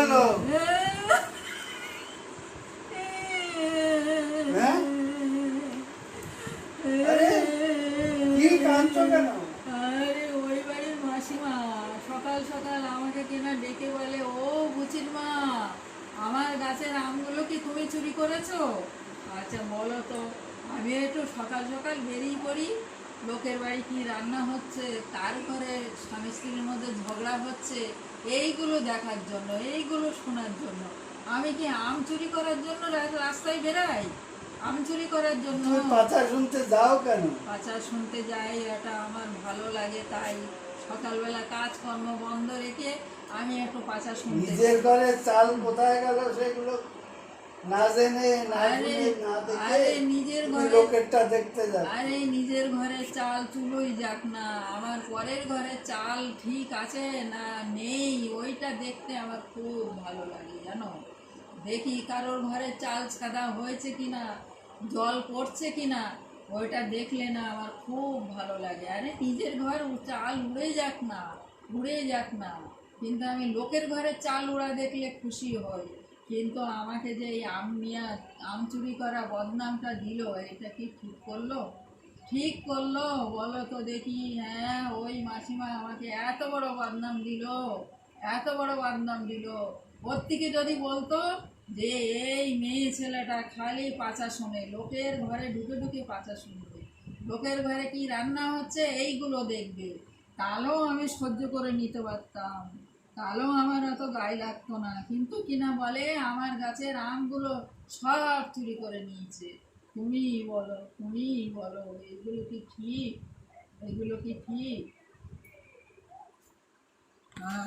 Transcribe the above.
হলো? হ্যাঁ? সকাল আমাকে কেনা ডেকে বলে, ও বুচির মা, আমার গাছের আমগুলো কি তুমি চুরি করেছ? আচ্ছা বলো তো আমি একটু সকাল সকাল বেরিয়ে পড়ি। লোকের বাড়ি কি রান্না হচ্ছে তার ঘরে স্বামী স্ত্রীর মধ্যে ঝগড়া হচ্ছে এইগুলো দেখার জন্য এইগুলো শোনার জন্য। আমি কি আম চুরি করার জন্য রাস্তায় বেরাই? আম চুরি করার জন্য কথা শুনতে যাও কেন? পাচা শুনতে যাই এটা আমার ভালো লাগে তাই সকালবেলা কাজকর্ম বন্ধ রেখে আমি একটু পাচা শুনতে নিজের ঘরে চাল কোথায় গেল সেগুলো না জেনে না না লোকেরটা দেখতে যাও আরে নিজের ঘরে চাল যাক না, আমার পরের ঘরে চাল ঠিক আছে না নেই, ওইটা দেখতে আমার খুব ভালো লাগে, জানো? দেখি কারোর ঘরে চাল হয়েছে কিনা, জল পড়ছে কিনা, ওইটা দেখলে না আমার খুব ভালো লাগে। আরে নিজের ঘর চাল উড়ে যাক না, উড়ে যাক না, কিন্তু আমি লোকের ঘরে চাল উড়া দেখলে খুশি হই। কিন্তু আমাকে যে এই আম নিয়ে, আম চুরি করা বদনামটা দিল, এটা কি ঠিক করল? ঠিক করল, বলো তো দেখি হ্যাঁ ওই মাসিমা আমাকে এত বড় বদনাম দিল, এত বড় বদনাম দিল। ওর থেকে যদি বলতো যে এই মেয়ে ছেলেটা খালি পাচা শোনে, লোকের ঘরে ঢুকে ঢুকে পাচা শুনবে, লোকের ঘরে কি রান্না হচ্ছে, এইগুলো দেখবে। তাহলেও আমি সহ্য করে নিতে পারতাম। তাহলেও আমার অত গায়ে লাগতো না। কিন্তু কিনা বলে, আমার গাছের আমগুলো সব চুরি করে নিয়েছে। তুমি বলো তুমি বলো, এগুলো কি ঠিক? এগুলো কি ঠিক? হ্যাঁ